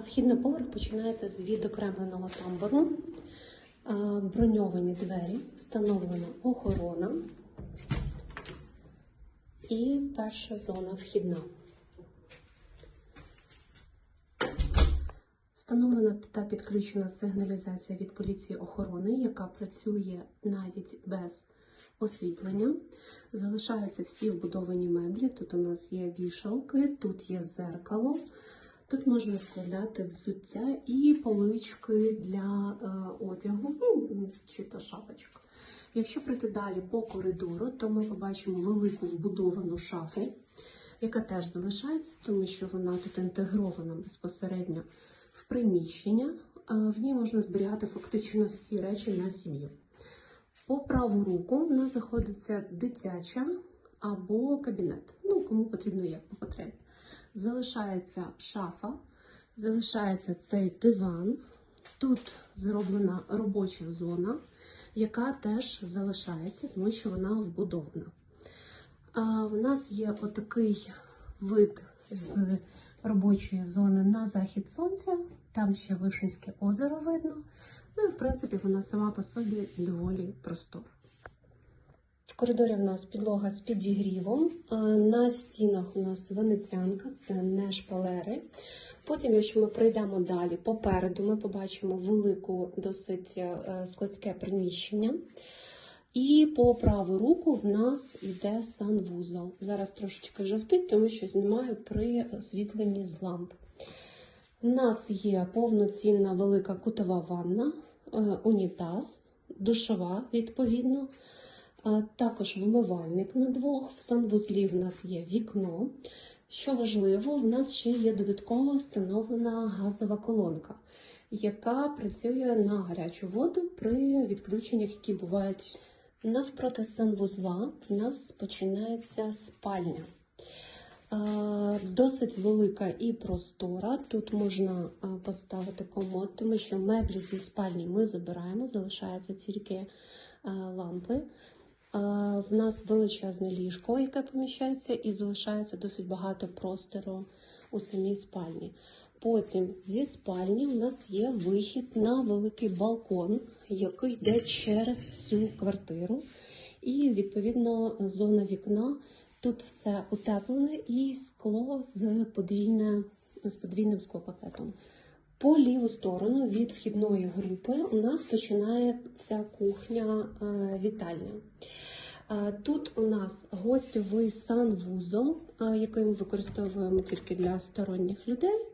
Вхід поверх починається з відокремленого тамбуру, броньовані двері, встановлена охорона і перша зона вхідна. Встановлена та підключена сигналізація від поліції охорони, яка працює навіть без освітлення. Залишаються всі вбудовані меблі. Тут у нас є вішалки, тут є зеркало. Тут можна складати взуття і полички для е, одягу, ну, чи то шапочок. Якщо пройти далі по коридору, то ми побачимо велику вбудовану шафу, яка теж залишається, тому що вона тут інтегрована безпосередньо в приміщення. Е, В ній можна зберігати фактично всі речі на сім'ю. По праву руку в нас знаходиться дитяча або кабінет. Ну, кому потрібно як по потребі. Залишається шафа, залишається цей диван. Тут зроблена робоча зона, яка теж залишається, тому що вона вбудована. А в нас є отакий вид з робочої зони на захід сонця. Там ще Вишинське озеро видно. Ну і в принципі вона сама по собі доволі простора. Коридорі в нас підлога з підігрівом. Е, На стінах у нас венеціанка, це не шпалери. Потім, якщо ми пройдемо далі, попереду ми побачимо велику, досить е, складське приміщення. І по праву руку в нас йде санвузол. Зараз трошечки жовтить, тому що знімаю при освітленні з ламп. У нас є повноцінна велика кутова ванна, е, унітаз, душова, відповідно. Також вимивальник на двох. В санвузлі в нас є вікно. Що важливо, в нас ще є додатково встановлена газова колонка, яка працює на гарячу воду при відключеннях, які бувають навпроти санвузла. В нас починається спальня. Досить велика і простора. Тут можна поставити комод, тому що меблі зі спальні ми забираємо, залишаються тільки лампи. В нас величезне ліжко, яке поміщається, і залишається досить багато простору у самій спальні. Потім зі спальні у нас є вихід на великий балкон, який йде через всю квартиру. І відповідно зона вікна. Тут все утеплене і скло з, подвійне, з подвійним склопакетом. По ліву сторону від вхідної групи у нас починається кухня е. Е, Тут у нас гостьовий санвузол, е, який ми використовуємо тільки для сторонніх людей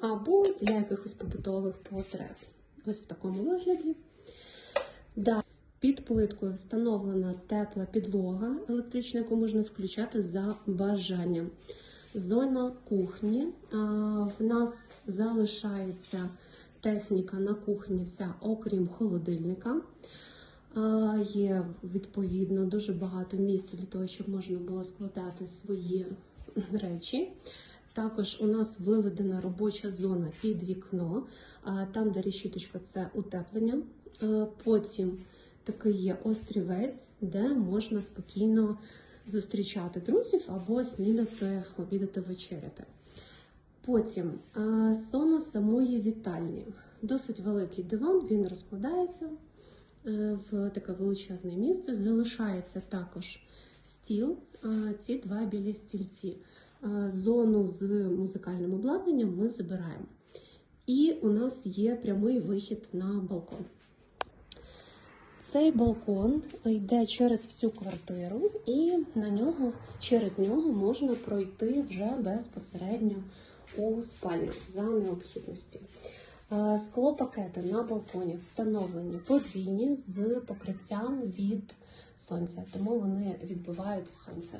або для якихось побутових потреб. Ось в такому вигляді. Під плиткою встановлена тепла підлога електрична, яку можна включати за бажанням. Зона кухні. В нас залишається техніка на кухні, вся, окрім холодильника. Є відповідно дуже багато місця для того, щоб можна було складати свої речі. Також у нас виведена робоча зона під вікно, а, там, де решіточка, це утеплення. Потім такий є острівець, де можна спокійно зустрічати друзів або снідати, обідати, вечеряти. Потім е, зона самої вітальні. Досить великий диван, він розкладається е, в таке величезне місце. Залишається також стіл, е, ці два білі стільці. Е, Зону з музикальним обладнанням ми забираємо. І у нас є прямий вихід на балкон. Цей балкон йде через всю квартиру, і на нього, через нього можна пройти вже безпосередньо у спальню за необхідності. Е, Склопакети на балконі встановлені подвійні з покриттям від сонця, тому вони відбивають сонце.